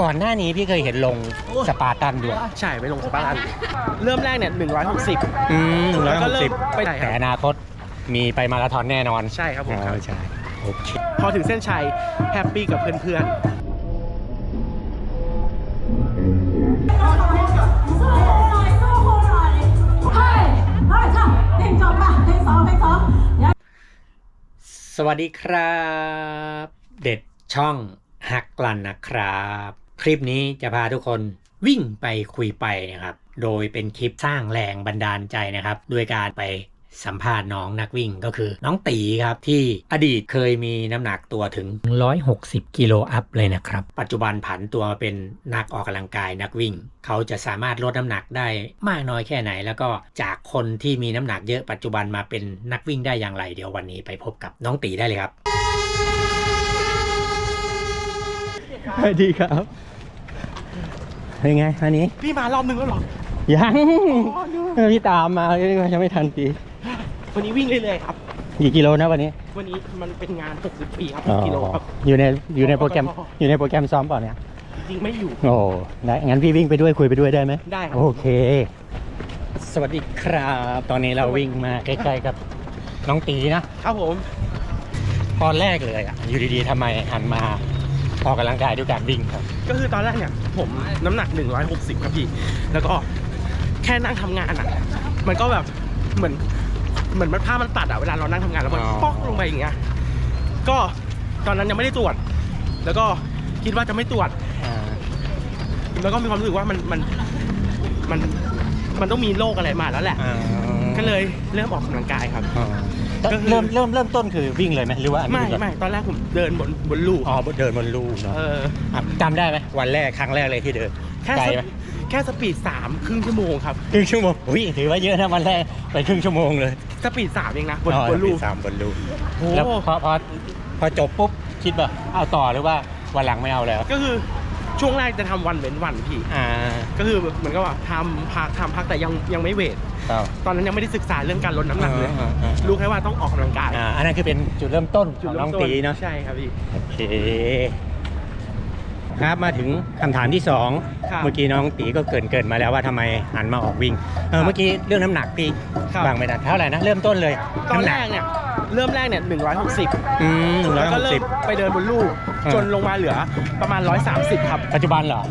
ก่อนหน้านี้พี่เคยเห็นลงสปาร์ตันด้วยใช่ไปลงสปาร์ตัน เริ่มแรกเนี่ย160 อืมแล้ร้อวยก็หกเริ่สิบมไปไหนคแต่รับอนาคตมีไปมาราธอนแน่นอนใช่ครับผมอ๋อใช่โอเค พอถึงเส้นชัยแฮปปี้กับเพื่อนสวัสดีครับ เด็ดช่องฮักกลันนะครับ คลิปนี้จะพาทุกคนวิ่งไปคุยไปนะครับ โดยเป็นคลิปสร้างแรงบันดาลใจนะครับ ด้วยการไปสัมภาษณ์น้องนักวิ่งก็คือน้องตีครับ ที่อดีตเคยมีน้ำหนักตัวถึง 160 กิโลอัพเลยนะครับ ปัจจุบันผันตัวมาเป็นนักออกกำลังกายนักวิ่ง เขาจะสามารถลดน้ำหนักได้มากน้อยแค่ไหน แล้วก็จากคนที่มีน้ำหนักเยอะปัจจุบันมาเป็นนักวิ่งได้อย่างไร เดี๋ยววันนี้ไปพบกับน้องตีได้เลยครับ สวัสดีครับเป็นไงอันนี้ๆพี่มารอบนึงแล้วเหรอ ยังเออพี่ตามมายังไม่ทันปีวันนี้วิ่งเรื่อยๆครับ กี่กิโลนะวันนี้ วันนี้มันเป็นงาน 60 ปีครับอ๋อกิโลครับ อยู่ในอยู่ในโปรแกรมอยู่ในโปรแกรมซ้อมเปล่าเนี่ย จริงไม่อยู่ โอ้ได้งั้นพี่วิ่งไปด้วยคุยไปด้วยได้ไหมได้ครับ โอเค สวัสดีครับ ตอนนี้เราวิ่งมาใกล้ๆกับน้องตีนะ ครับผม ตอนแรกเลยอะ อยู่ดีๆทำไมหันมา ออกกำลังกายด้วยการวิ่งครับ ก็คือตอนแรกเนี่ยผมน้ำหนัก 160 ครับพี่ แล้วก็แค่นั่งทำงานอะ มันก็แบบเหมือนเหมือนมันภาพมันตัดอะเวลาเรานั่งทำงานแล้วมันอ๋อป๊อกลงไปอย่างเงี้ย ก็ตอนนั้นยังไม่ได้ตรวจ แล้วก็คิดว่าจะไม่ตรวจอ่าแล้วก็มีความรู้สึกว่ามันมันมันมันต้องมีโรคอะไรมาแล้วแหละอ่าก็เลยเริ่มออกกำลังกายครับอ๋อ ก็คือเริ่มเริ่มเริ่มต้นคือวิ่งเลยไหมหรือว่าอันนี้ไม่ก่อนไม่ตอนแรกผมเดินบนบนลู่อ๋อเดินบนลู่เนาะเอออะจำได้ไหมวันแรกครั้งแรกเลยที่เดินแค่ไกลสไหมปีแค่สปีดสามครึ่งชั่วโมงครับ ครึ่งชั่วโมงอุ้ยถือว่าเยอะนะวันแรกไปครึ่งชั่วโมงเลยสปีดสามเองนะบนอ๋อบนลู่สามบนลู่โอ้แล้วพอพอพอจบปุ๊บคิดว่าเอาต่อหรือว่าวันหลังไม่เอาแล้ว ก็คือ ช่วงแรกจะทำวันเว้นวันพี่อ่าก็คือแบบเหมือนกับว่าทำพักทำพักแต่ยังยังไม่เวทครับตอนนั้นยังไม่ได้ศึกษาเรื่องการลดน้ำหนักเลยอ่าอ่าอ่ารู้แค่ว่าต้องออกกำลังกายอ่าอันนั้นคือเป็นจุดเริ่มต้นขจุดองเริ่น้องมต้ตีเนาะใช่ครับพี่โอเค ครับมาถึงคำถามที่สองครับเมื่อกี้น้องตีก็เกรินเกินมาแล้วว่าทำไมหันมาออกวิ่งเออเมื่อกี้เรื่องน้ำหนักพี่ครับบางไม่ทันเท่าไหร่นะเริ่มต้นเลยตอนำหแรกกเนี่ยเริ่มแรกเนี่ย160อืมหนึ่งร้อยแล้วหก็กเริ่สิมบไปเดินบนลู่อ่าจนลงมาเหลือประมาณ130ครับ ปัจจุบันเหรอ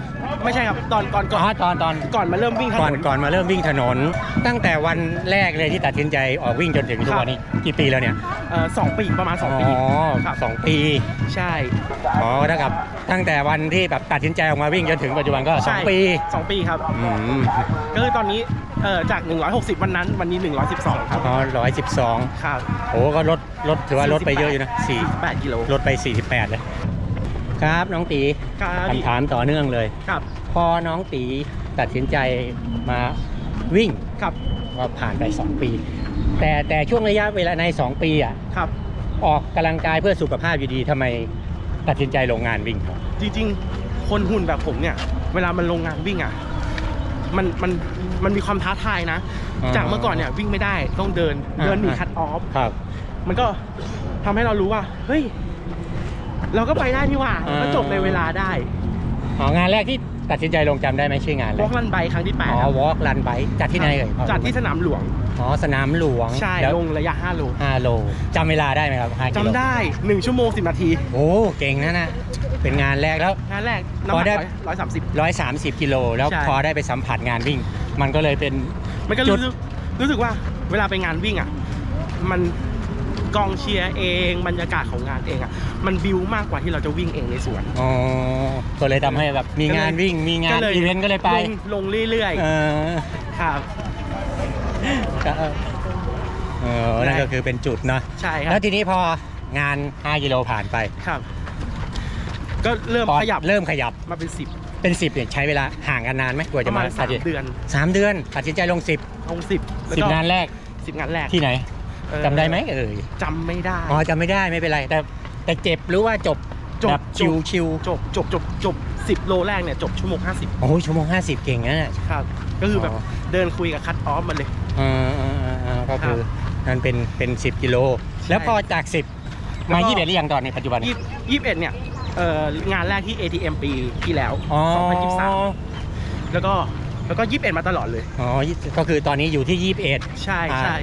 ไม่ใช่ครับ ตอนก่อนก่อ๋ออนตอนตอนก่อนมาเริ่มวิ่งถก่อนนนก่อนมาเริ่มวิ่งถนน ตั้งแต่วันแรกเลยที่ตัดสินใจออกวิ่งจนถึงทุกวันนี้กี่ปีแล้วเนี่ยเอ่อสองปีประมาณ2ปีอ๋อครับสองปี ใช่ อ๋อเท่ากับตั้งแต่วันที่แบบตัดสินใจออกมาวิ่งจนถึงปัจจุบันก็สองใช่ปีสองปีครับ อืมก็คือตอนนี้เอ่อจาก 160 วันนั้น วันนี้ 112 ครับ อ๋อร้อยสิบสองครับโอ้ก็ลดลดถือว่าลดไปเยอะอยู่นะสี่8กิโลลดไป 48 เลย ครับน้องตีครับพี่คำถามต่อเนื่องเลยครับ พอน้องตีตัดสินใจมาวิ่งครับ ก็ผ่านไป 2 ปี แต่แต่ช่วงระยะเวลาใน 2 ปีอะครับ ออกกำลังกายเพื่อสุขภาพอยู่ดีทำไมตัดสินใจลงงานวิ่งครับ จริงๆ คนหุ่นแบบผมเนี่ย เวลามันลงงานวิ่งอะ มันมันมันมีความท้าทายนะ อ่าจากเมื่อก่อนเนี่ยวิ่งไม่ได้ต้องเดินอ่า เดินหนีอ่าคัดออฟ ครับ มันก็ทำให้เรารู้ว่า เฮ้ย เราก็ไปได้นี่หว่าอ่า ก็จบในเวลาได้อ๋องานแรกที่ตัดสินใจลงจำได้ไหมชื่องานอะไรวอล์กลันไบครั้งที่แปดอ๋อครับ Walk Run Bike จัดที่ไหนเอ่ยจัดที่สนามหลวง อ๋อสนามหลวงใช่ แล้วลงระยะ 5 โล5โลจำเวลาได้ไหมครับ5กิโลจำได้ 1 ชั่วโมง 10 นาที โอ้เก่งนะนะ เป็นงานแรกแล้ว งานแรกน้ำพหอนักได้ร้อยสามสิบ 130 กิโล แล้วใช่ พอได้ไปสัมผัสงานวิ่ง มันก็เลยเป็น มันก็จุรู้ด สึกรู้สึกว่าเวลาไปงานวิ่งอะ มันกองเชียร์เองบรรยากาศของงานเองอะ มันบิวมากกว่าที่เราจะวิ่งเองในสวน อ๋อก็เลยทำให้แบบมีงานวิ่งมีงานอีเวนต์ก็เลยไปลงลงเรื่อยเออๆ ครับ ก็เออนั่นได้ก็คือเป็นจุดเนาะใช่ครัแล้บวทีนี้พองาน 5 กิโลผ่านไป ครับ ก็เริ่มพอขยับเริ่มขยับมาเป็นสิบเป็น 10เนี่ยใช้เวลาห่างกันนานไหมกว่าปจะระมามาณสามตัดสินเดือนสามเดือนตัดสินใจลง 10 ลงสิบแล้วก็10งานแรกสิบงานแรกที่ไหนเอ่อจำได้ไหมเอ่ยจำไม่ได้ อ๋อจำไม่ได้ไม่เป็นไร แต่แต่เจ็บหรือว่าจบจบ แบบชิวจบชิวจบจบจบจบสิบโลแรกเนี่ยจบชั่วโมงห้าสิบโอ้ยชั่วโมง50 เก่งนะเนี่ย ครับ ก็คือแบบอ๋อเดินคุยกับคัตออฟมาเลยเออเออเออเออก็คือนั่นเป็นเป็น 10 กิโลใช่แล้วพอจาก 10 มาแล้วก็ 21หรือยังตอนนี้ปัจจุบันยี่ยี่สิบเอ็ดเนี่ยเอ่องานแรกที่ ATM ปีที่แล้ว อ๋อ2023 แล้วก็แล้วก็21มาตลอดเลย อ๋อก็คือตอนนี้อยู่ที่ 21ใช่อ่าใช่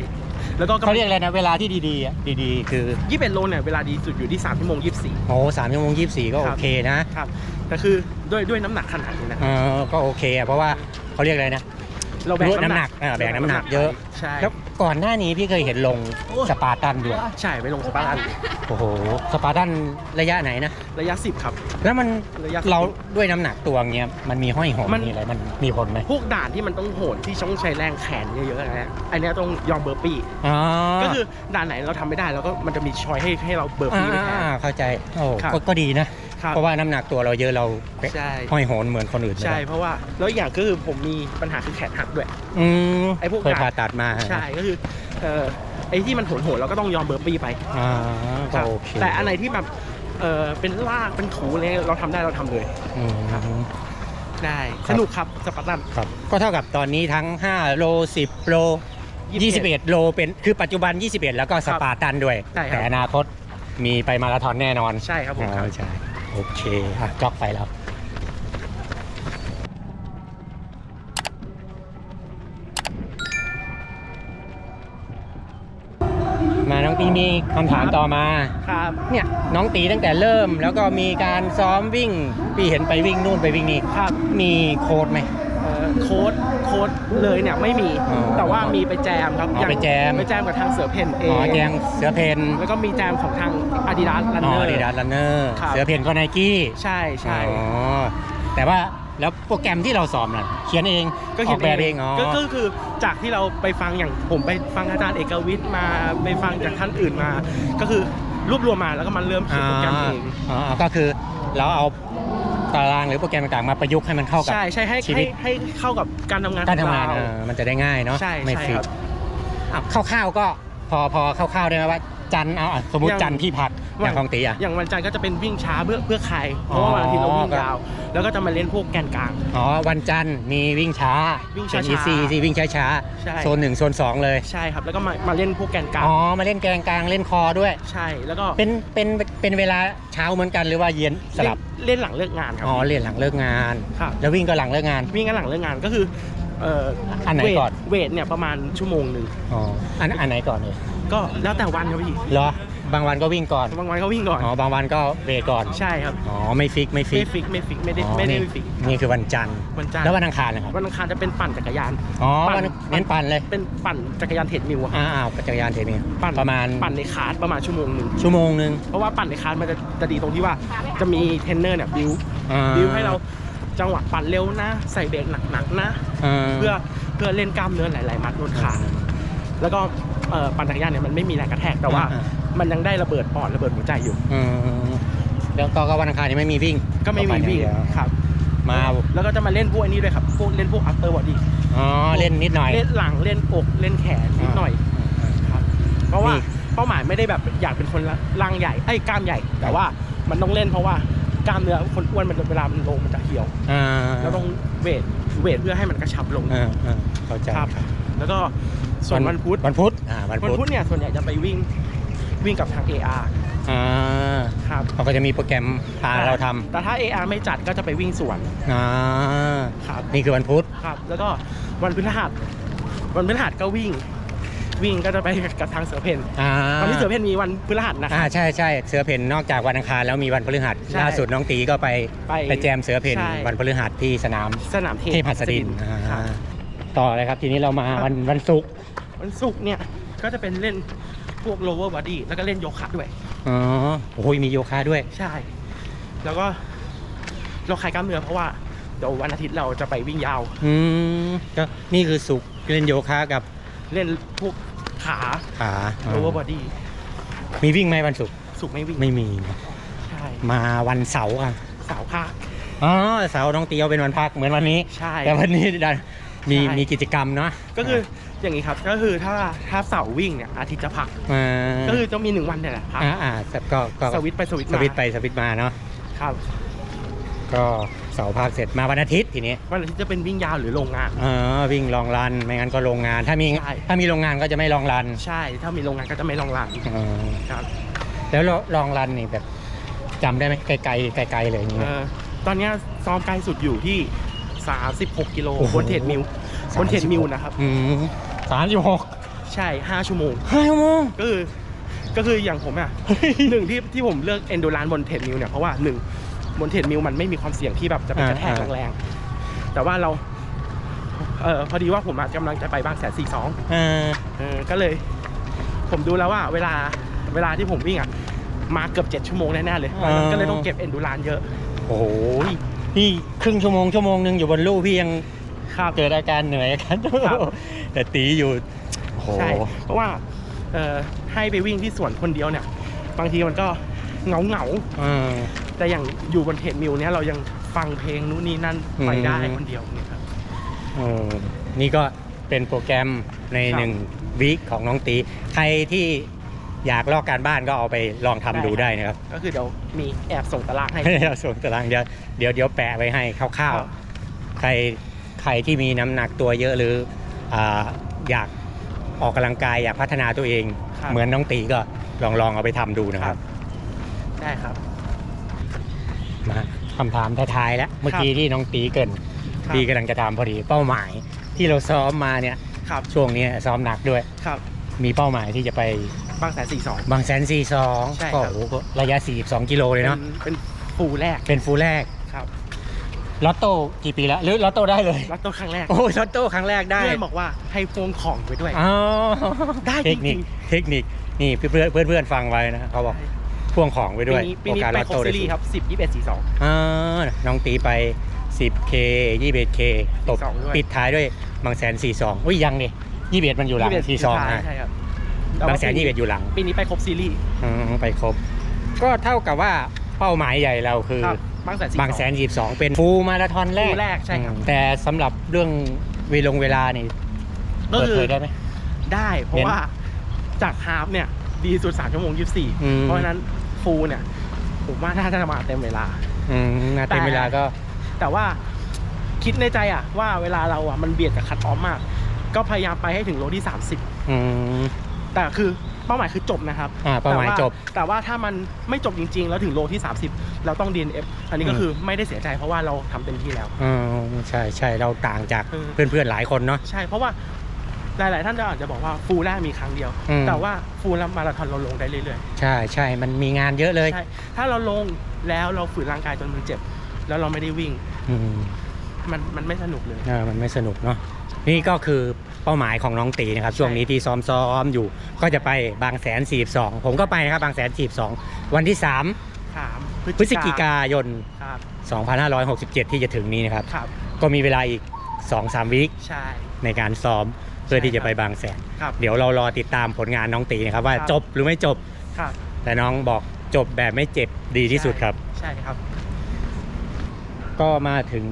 แล้วก็เขาเรียกอะไรนะเวลาที่ดีๆอะดีๆ คือ21โลเนี่ยเวลาดีสุดอยู่ที่3ชั่วโมง24โอ้สามชั่วโมงยี่สิบสี่ก็คโอรับ เคนะครับแต่คือด้วยด้วยน้ำหนักขนาดนี้นะ เออก็โอเคอะเพราะว่าเขาเรียกอะไรนะ เราแบกลดน้ำหนักอ่าแบกน้ำหนักเยอะ ใช่แล้วก่อนหน้านี้พี่เคยเห็นลงสปาร์ตันด้วย ใช่ไปลงสปาร์ตันโอ้โห สปาร์ตันระยะไหนนะ ระยะ 10 ครับ แล้วมันระยะเราด้วยน้ำหนักตัวเงี้ย มันมีห้อยหอมมันมีอะไร มันมีผลไหมพวกด่านที่มันต้องโหดที่ต้องใช้แรงแขนเยอะๆอะไรเงี้ยอันเนี้ยต้องยอมเบอร์ปี้อ๋อก็คือด่านไหนเราทำไม่ได้แล้วก็มันจะมีชอยให้ให้เราเบอร์ปี้ไปแทนอ่าเข้าใจ โอ้ครับก็ก็ดีนะ ครับเพราะว่าน้ำหนักตัวเราเยอะเราใช่ ห้อยโหนเหมือนคนอื่นไม่ใช่ได้เพราะว่าแล้วอีกอย่างก็คือผมมีปัญหาคือแขนหักด้วย อืมไอ้พวก เคยด่านผ่าตัดมาใช่ก็คือเอ่อไอ้ที่มันโหดๆเราก็ต้องยอมเบอร์ปี้ไปอ่าคก็รับโอเคแต่อันไหนที่แบบเออเป็นลากเป็นถูอะไรเราทำได้เราทำเลยอืม ได้ ครับ สนุกครับสปาร์ตัน ครับก็เท่ากับตอนนี้ทั้ง 5 โล 10 โล 21 โลเป็นคือปัจจุบัน 21 แล้วก็สปาร์ตันด้วย ใช่ครับ แต่อนาคตมีไปมาราธอนแน่นอนใช่ครับผมอ๋อครับใช่ โอเคอะจ็อกไปแล้วมาน้องตีมีคำถามต่อมาครับเนี่ยน้องตีตั้งแต่เริ่มแล้วก็มีการซ้อมวิ่งพี่เห็นไปวิ่งนู่นไปวิ่งนี่ครับมีโค้ดไหมเอ่อ โค้ดโค้ดเลยเนี่ยไม่มีอ๋อแต่ว่ามีไปแจมครับอ๋ออย่างไปแจม ไปแจมกับทางเสือเพนเออ๋องแจงเสือเพนแล้วก็มีแจมของทาง Adidas อ๋ Runner อดีดัสลันเนอร์ครับ เสือเพนก็ไนกี้ใช่ใช่ อ๋อแต่ว่าแล้วโปรแกรมที่เราซ้อมน่ะเขียนเองก็อเขีอยกนแบบเองอ๋อ ก็ก็คือจากที่เราไปฟังอย่างผมไปฟังอาจารย์เอกวิทย์มาไปฟังจากท่านอื่นมา ก็คือรวบรวมมาแล้วก็มันเริ่มเขียนโปรแกรมเองอ๋อก็คือเราเอา ตารางหรือโปรแกรมต่างๆมาประยุกต์ให้มันเข้ากับ ใช่ใช่ให้ชีวิให้ต ให้เข้ากับการทำงานการทำงานของเอเร อมันจะได้ง่ายเนาะใช่ไม่ใช่ฟิคกรับอะคร่าวๆก็พอพอคร่าวๆได้ไหมว่า จันทร์เอาอะสมมติอย่าง จันทร์พี่พักอย่างของตีอะ อย่างวันจันทร์ก็จะเป็นวิ่งช้าเพื่อเพื่อใครเพราะว่าวันอาทิตย์เราวิ่งอ๋อยาว แล้วก็จะมาเล่นพวกแกนกลาง อ๋อวันจันทร์มีวิ่งช้าวิ่งช้าๆเป็น EC สิวิ่งช้าช้าๆใช่ โซนหนึ่งโซนสองเลยใช่ครับ แล้วก็มามาเล่นพวกแกนกลางอ๋อมาเล่นแกงกลางเล่นคอด้วย ใช่แล้วก็เป็นเป็นเป็นเวลาเช้าเหมือนกันหรือว่าเย็นสลับเล่นเล่นหลังเลิกงานครัอ๋อเรียนหลังเลิกงาน ครับแล้ววิ่งก็หลังเลิกงาน วิ่งกันหลังเลิกงานก็คือเอ่ออันไหนเวทก่อน เวทเนี่ยประมาณชั่วโมงหนึ่งอ๋ออันอันไหนก่อนเลย ก็แล้วแต่วันครับพี่เหรอบางวันก็วิ่งก่อนบางวันเขาวิ่งก่อนอ๋อบางวันก็เบรกก่อนใช่ครับอ๋อไม่ฟิกไม่ฟิไม่กฟิกไม่ฟิกไม่ได้อ๋อไม่ได้นี่ฟิกนี่คือวันจันทร์วันจันทร์ แล้ววันอังคารนะครับวันอังคารจะเป็นปั่นจักรยาน อ๋อปั่นวันเน้นปั่นเลยเป็นปั่นจักรยานเทรดมิลอะอ้าวจักรยานเทนนิสปั่นประมาณปั่นในคาร์ดประมาณชั่วโมงหนึ่งชั่วโมงหนึ่งเพราะว่าปั่นในคาร์ดมันจะจะดีตรงที่ว่าจะมีเทรนเนอร์เนี่ยบิวอ่าบิวให้เราจังหวะปั่นเร็วนะ ใส่เบรกหนักๆนะาเพื่อเพื่อเล่นกล้ามเนื้อหลาย ๆ มัดบนขาแล้วก็เอ่อ ปั่นจักรยานเนี่ยมันไม่มีแรงกระแทกแต่ว่า อ่า มันยังได้ระเบิดปอดระเบิดหัวใจอยู่ อืมแล้วก็ก็วันอังคารนี่ไม่มีวิ่งก็ไม่มีปั่นอย่างวิ่งเดียวครับมาแล้วก็จะมาเล่นพวกอันนี้ด้วยครับพวกเล่นพวก after body อ๋อเล่นนิดหน่อยเล่นหลังเล่นอกเล่นแขนนิดหน่อยครับเพราะว่านี่เป้าหมายไม่ได้แบบอยากเป็นคนร่างใหญ่ไอ้ยกล้ามใหญ่ แต่ว่ามันต้องเล่นเพราะว่ากล้ามเนื้อคนอ้วนมันเวลามันลงมันจะเหี่ยวอ่าแล้วต้องเวทเวทเพื่อให้มันกระชับลงอ่าอ่าเข้าใจครับ แล้วก็ ส่วนวันพุธวันพุธอ่าวันวันพุธพุธเนี่ยส่วนใหญ่จะไปวิ่งวิ่งกับทาง AR อ่าครับเขาก็จะมีโปรแกรมพาเราทแต่ถ้า AR ไม่จัดก็จะไปวิ่งสวนำอ่าครับนี่คือวันพุธครับ แล้วก็วันพฤหัสวันพฤหัสก็วิ่ง วิ่งก็จะไปกับทางเสือเพนอ่าตอนนี้เสือเพนมีวันพฤหัสนะคอ่ารับ ใช่ใช่เสือเพนนอกจากวันอังคารแล้วมีวันพฤหัสใช่ล่าสุดน้องตีก็ไปไปไปแจมเสือเพนใช่ วันพฤหัสที่สนามสนามเทเทพหัสดินคอ่ารับต่อเลยครับทีนี้เรามาวันวันศุกร์ วันศุกร์เนี่ยก็จะเป็นเล่นพวก lower body แล้วก็เล่นโยคะด้วย อ๋อโอ้ยมีโยคะด้วย ใช่ แล้วก็เราคลายกล้ามเนื้อเพราะว่าเดี๋ยววันอาทิตย์เราจะไปวิ่งยาว อืมก็นี่คือศุกร์เล่นโยคะกับเล่นพวกขา ขา lower body มีวิ่งไหมวันศุกร์สุกร์ไม่วิ่งไม่มีใช่มาวันเสาร์อะ สาวภาคอ๋อเสาร์น้องตีเอาเป็นวันพักเหมือนวันนี้ ใช่แต่วันนี้ดัน มีใช่ มีกิจกรรมเนาะก็คืออย่างนี้ครับก็คือถ้าถ้าเสาร์วิ่งเนี่ยอาทิตย์จะพัก อ่าก็คือต้องมีหนึ่งวันเนี่ยแหละพักอ่าอ่าแต่ก็ก็สวิตช์ไปสวิตช์สมาวิตช์ไปสวิตช์มาเนาะครับก็เสาร์พักเสร็จมาวันอาทิตย์ทีนี้วันอาทิตย์จะเป็นวิ่งยาวหรือโรงงาน เออวิ่งลองรันไม่งั้นก็โรงงาน ถ้ามีใช่ ถ้ามีโรงงานก็จะไม่ลองรันใช่ ถ้ามีโรงงานก็จะไม่ลองรันเออครับแล้วลองรันนี่แบบจำได้ไหมไกลๆไกลๆเลยอย่างเอเงี้ยอตอนเนี้ยซ้อมไกลสุดอยู่ที่ 36 กิโลโอ้โหบนเทรดมิลบนเทรดมิลนะครับอืมสามสิบหกใช่ 5 ชั่วโมงห้าชั่วโมงก็คือก็คืออย่างผมอะหนึ่งที่ที่ผมเลือกเอนดูรานบนเทรดมิลเนี่ยเพราะว่าหนึ่งบนเทรดมิลมันไม่มีความเสี่ยงที่แบบจะไปกระแทกอ่าแรงๆแต่ว่าเราเออพอดีว่าผมอะกำลังจะไปบางแสนสี่สองเออเออก็เลย ผมดูแล้วว่าเวลาเวลาที่ผมวิ่งอะมาเกือบเจ็ดชั่วโมงแน่ๆเลย ก็เลยต้องเก็บเอนดูรานเยอะ โอ้โห พี่ครึ่งชั่วโมงชั่วโมงหนึ่งอยู่บนลู่พี่ยังครับเกิดอาการเหนื่อยอาการครับ แต่ตีอยู่โอ้โหใช่เพราะว่าเอ่อให้ไปวิ่งที่สวนคนเดียวเนี่ย บางทีมันก็เหงาเหงาเออๆแต่อย่างอยู่บนเทรดมิลเนี่ยเรายังฟังเพลงนู่นนี่นั่นไปได้อืม คนเดียวเนี่ยครับ เออนี่ก็เป็นโปรแกรมในครับ หนึ่งวีคของน้องตี ใครที่ อยากลอกการบ้านก็เอาไปลองทำดูได้นะครับ ก็คือเดี๋ยวมีแอบส่งตารางให้ให้เราส่งตารางเดี๋ยวเดี๋ยวเดี๋ยวแปะไว้ให้คร่าวครับๆใครใครที่มีน้ำหนักตัวเยอะหรืออ่าอยากออกกำลังกายอยากพัฒนาตัวเอง ครับ เหมือนน้องตีก็ลองลองเอาไปทำดูนะครับ ได้ครับ มาคำถามท้ายๆแล้วเมื่อกี้ที่น้องตีเกรินครับ ตีกำลังจะถามพอดีเป้าหมายที่เราซ้อมมาเนี่ยครับ ช่วงนี้ซ้อมหนักด้วย ครับ มีเป้าหมายที่จะไป บางแสนสี่สอง บางแสนสี่สองใช่คก็รับโอ้โหระยะ 42 กิโลเลยเนาะเป็นฟูลแรกเป็นฟูลแรกครับลอตโต้กี่ปีแล้วหรือลอตโต้ได้เลย รัตโต้ครั้งแรกโอ้ยลอตโต้ครั้งแรกได้เพื่อนบอกว่าให้พวงของไปด้วย อ๋อได้เทคนิคจริงเทคนิคนี่เพื่อนเพื่อนเพื่อนๆฟังไว้นะเขาบอกพ่วงของไปด้วยปีนี้ปีนี้โอกาสไปลอตครบโต้ซีได้รีสูส์ง ครับสิบยี่สิบเอ็ดสี่สอง อ่าน้องตีไป 10K 21K ตบ42ด้วย ปิดท้ายด้วยบางแสน 42อุ้ยยังดิ21 มันอยู่หลัง 42นะใช่ครับ บางแสน21อยู่หลัง ปีนี้ไปครบซีรีส์อืมไปครบ ก็เท่ากับว่าเป้าหมายใหญ่เราคือ ครับบางแสนบางแสน22เป็นฟูลมาราธอนแรกฟูลแรกใช่ครับ อืมแต่สำหรับเรื่องเวลงเวลานี่ก็เปิดคือ เผยได้ไหม ได้เพราะว่าจากฮาล์ฟเนี่ย ดีสุด3ชั่วโมง อืม 24 เพราะฉะนั้นฟูลเนี่ย ผมว่าน่าจะมาเต็มเวลา อืมนาเต็มแต่เวลาก็ แต่ว่าคิดในใจอะว่าเวลาเราอะมันเบียดกับคัดออฟมาก ก็พยายามไปให้ถึงโลที่ อืม30 แต่คือเป้าหมายคือจบนะครับอ่าเป้าหมายแต่ว่จบ แต่ว่าถ้ามันไม่จบจริง ๆ แล้วถึงโลที่ 30 เราต้อง DNF อันนี้ก็อืมคือไม่ได้เสียใจเพราะว่าเราทำเต็มที่แล้วอืมใช่ใช่เราต่างจากเออ เพื่อนๆหลายคนเนาะ ใช่เพราะว่าหลาย ๆ ท่านจะอาจจะบอกว่าฟูลแรกมีครั้งเดียว อืม แต่ว่าฟูลแล้วมาราธอนเราลงได้เรื่อยใช่ใช่มันมีงานเยอะเลยๆใช่ถ้าเราลงแล้วเราฝืนร่างกายจนมันเจ็บ แล้วเราไม่ได้วิ่งอืมมันมันไม่สนุกเลยเออมันไม่สนุกเนาะนี่ก็คือ เป้าหมายของน้องตีนะครับ ช่วงนี้ที่ซ้อมซ้อมอยู่ ก็จะไปบางแสนสี่สองผมก็ไปนะครับบางแสนสี่สองวันที่3ถามพฤศจิกายนครับ2567 ที่จะถึงนี้นะครับครับก็มีเวลาอีก 2-3 วิคใช่ในการซ้อมเพื่อที่จะไปใช่ครับบางแสนครับเดี๋ยวเรารอติดตามผลงานน้องตีนะครับ ว่าครับจบหรือไม่จบครับแต่น้องบอกจบแบบไม่เจ็บดีที่สุดครับ ใช่ครับ ก็มาถึง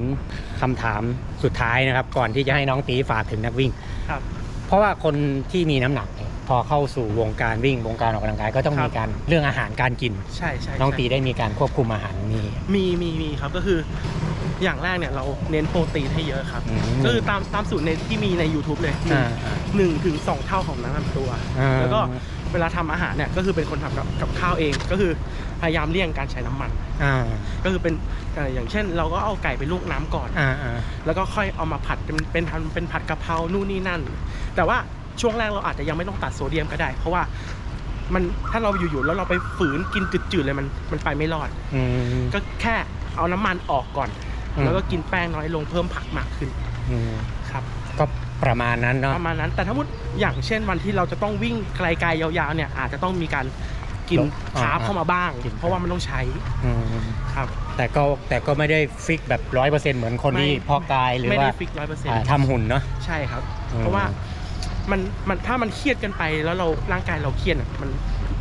คำถามสุดท้ายนะครับ ก่อนที่จะให้น้องตีฝากถึงนักวิ่ง ครับ เพราะว่าคนที่มีน้ำหนักเนี่ยพอเข้าสู่วงการวิ่งวงการออกกำลังกายก็ต้องครับ มีการเรื่องอาหารการกิน ใช่ใช่น้องใช่ ตีได้มีการควบคุมอาหารมี มีมีมีครับก็คืออย่างแรกเนี่ยเราเน้นโปรตีนให้เยอะครับ อืม ก็คือตามตามสูตรในที่มีใน YouTube เลยหนึ่งอ่าอ่า หนึ่งถึงสองเท่าของน้ำหนักตัว อ่า แล้วก็เวลาทำอาหารเนี่ยก็คือเป็นคนทำกับกับข้าวเองก็คือ พยายามเลี่ยงการใช้น้ำมันอ่าก็คือเป็นเอ่ออย่างเช่น เราก็เอาไก่ไปลวกน้ำก่อนอ่าอ่าแล้วแล้วก็ค่อยเอามาผัดเป็นเป็นทำเป็นผัดกะเพรานู่นนี่นั่น แต่ว่าช่วงแรกเราอาจจะยังไม่ต้องตัดโซเดียมก็ได้ เพราะว่ามันถ้าเราอยู่ๆแล้วเราไปฝืนกินจืดๆเลยมันมันไปไม่รอดอืมก็แค่เอาน้ำมันออกก่อนอืมแล้วก็กินแป้งน้อยลงเพิ่มผักมากขึ้นอืมครับ ก็ประมาณนั้นเนาะประมาณนั้นแต่ถ้ามุดอย่างเช่นวันที่เราจะต้องวิ่งไกลๆยาวๆเนี่ยอาจจะต้องมีการ กินลดอ่าคาร์บเข้ามาบ้างกินเพราะว่ามันต้องใช้อืมครับ แต่ก็แต่ก็ไม่ได้ฟิกแบบร้อยเปอร์เซ็นต์เหมือนคนที่ไม่เพาะกายหรือไม่ว่าได้ฟิกร้อยเปอร์เซ็นต์อ่าทำหุ่นเนาะใช่ครับอืมเพราะว่ามันมันถ้ามันเครียดกันไปแล้วเราร่างกายเราเครียดอะมัน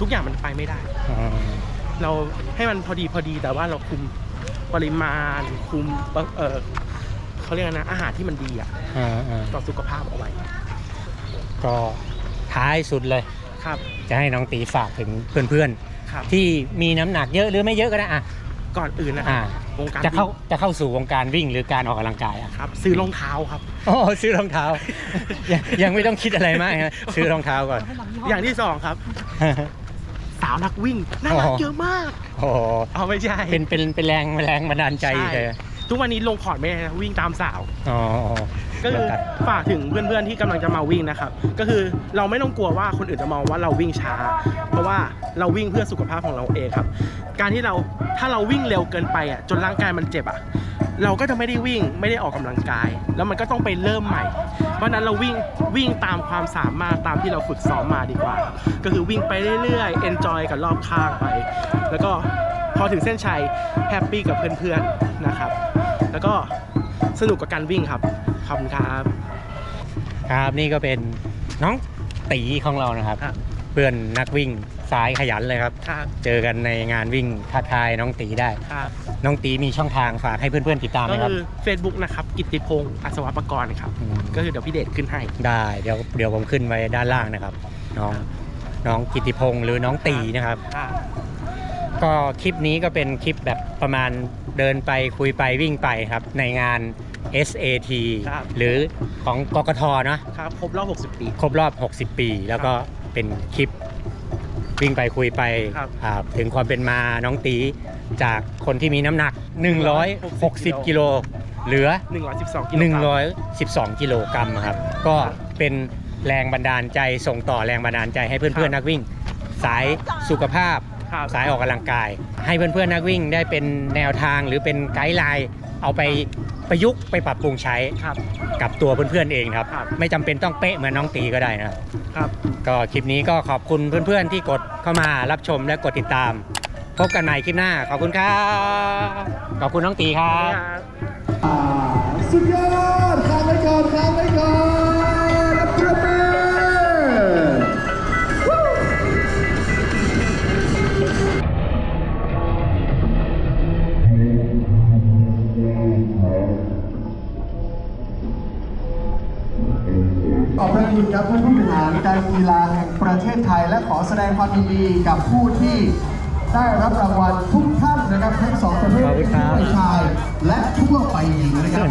ทุกอย่างมันไปไม่ได้อ่าเราให้มันพอดีพอดีแต่ว่าเราคุมปริมาณคุมเออเขาเรียกอะไรนะอาหารที่มันดีอะอ่าอ่าต่อสุขภาพเอาไว้ก็ท้ายสุดเลย ครับ จะให้น้องตีฝากถึงเพื่อนครับๆ ที่มีน้ำหนักเยอะหรือไม่เยอะก็ได้อะก่อนอื่นนะครัอ่าบวงการจะเข้าวิ่งจะเข้าสู่วงการวิ่งหรือการออกกำลังกายอะครับซื้อรองเท้าครับ โอ้ซื้อรองเท้า ยังยังไม่ต้องคิดอะไรมากฮะซื้อรองเท้าก่อน อย่างที่สองครับ สาวนักวิ่งน่ารักอ๋อ เยอะมาก โอ้โหเอาไม่ใช่เป็นเป็นเป็นแรงแรงบันดาลใจใช่เลยทุกวันนี้ลงพอร์ตไม่ได้นะวิ่งตามสาว อ๋อ ก็คือฝากถึงเพื่อนๆที่กำลังจะมาวิ่งนะครับ ก็คือเราไม่ต้องกลัวว่าคนอื่นจะมองว่าเราวิ่งช้า เพราะว่าเราวิ่งเพื่อสุขภาพของเราเองครับ การที่เราถ้าเราวิ่งเร็วเกินไปอะจนร่างกายมันเจ็บอะเราก็จะไม่ได้วิ่งไม่ได้ออกกำลังกาย แล้วมันก็ต้องไปเริ่มใหม่ เพราะฉะนั้นเราวิ่งวิ่งตามความสามารถตามที่เราฝึกซ้อมมาดีกว่าครับก็คือวิ่งไปเรื่อยๆ enjoy กับรอบข้างไป แล้วก็พอถึงเส้นชัยแฮปปี้กับเพื่อนๆนะครับ แล้วก็สนุกกับการวิ่งครับ ขอบคุณครับ ครับนี่ก็เป็นน้องตีของเรานะครับ ครับ เพื่อนนักวิ่งสายขยันเลยครับ ครับเจอกันในงานวิ่งทักทายน้องตีได้ ครับน้องตีมีช่องทางฝากให้เพื่อนๆติดตามไหมก็ครับคือ Facebook นะครับ กิตติพงศ์อัศวประกรณ์ครับ มก็คือเดี๋ยวพี่เดชขึ้นให้ ได้เดี๋ยวเดี๋ยวผมขึ้นไว้ด้านล่างนะครับ น้องน้องกิติพงศ์หรือน้องตีนะครับ ครับ ก็คลิปนี้ก็เป็นคลิปแบบประมาณเดินไปคุยไปวิ่งไปครับ ในงาน SAT ครับ หรือของกกทเนอะครับครบรอบ 60 ปี ครบรอบ 60 ปี แล้วก็เป็นคลิปวิ่งไปคุยไปครับ อ่าถึงความเป็นมาน้องตีจากคนที่มีน้ำหนัก 160 กิโลเหลือ 112กิโลกรัม 112 กิโลกรัมครับ ก็เป็นแรงบันดาลใจส่งต่อแรงบันดาลใจให้เพื่อนๆนักวิ่ง สายสุขภาพครับ สายออกกำลังกาย ให้เพื่อนๆนักวิ่งได้เป็นแนวทางหรือเป็นไกด์ไลน์เอาไปประยุกต์ไปปรับปรุงใช้ครับกับตัวเพื่อนๆเองครับครับไม่จำเป็นต้องเป๊ะเหมือนน้องตีก็ได้นะครับครับก็คลิปนี้ก็ขอบคุณเพื่อนๆที่กดเข้ามารับชมและกดติดตาม พบกันใหม่คลิปหน้า ขอบคุณครับขอบคุณน้องตีครับสุดยอดข้ามไปก่อนข้ามไปก่อน ขอบพระคุณครับท่านผู้บริหารการกีฬาแห่งประเทศไทย และขอแสดงความยินดีกับผู้ที่ได้รับรางวัลทุกท่านนะครับทั้งสองประเภทขอบคุณครับทั่วไปชายและทั่วไปหญิงนะครับ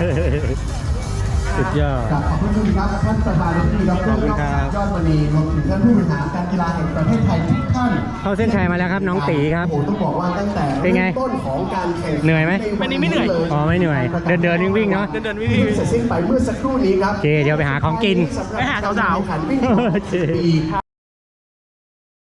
สุดยอดกราบขอบพระคุณครับท่านประธานที่ดรขอบคุณครับยอดมณีรวมถึงท่านผู้บริหารการกีฬาแห่งประเทศไทยทุกท่านเข้าเส้นชัยมาแล้วครับน้องตีครับโอ้โหต้องบอกว่าตั้งแต่เป็นไงริ่มต้นของการแข่งขัเหนื่อยไหมวันนี้ไม่เหนื่อยอ๋อไม่เหนื่อย เดินเดินวิ่งๆเนอะเดินๆวิ่งๆที่เสร็จสิ้นไปเมื่อสักครู่นี้ครับโอเคเดี๋ยวไปหาของกินสำหรับไปหาสาวๆกรแข่งขันวิ่งโอเคปี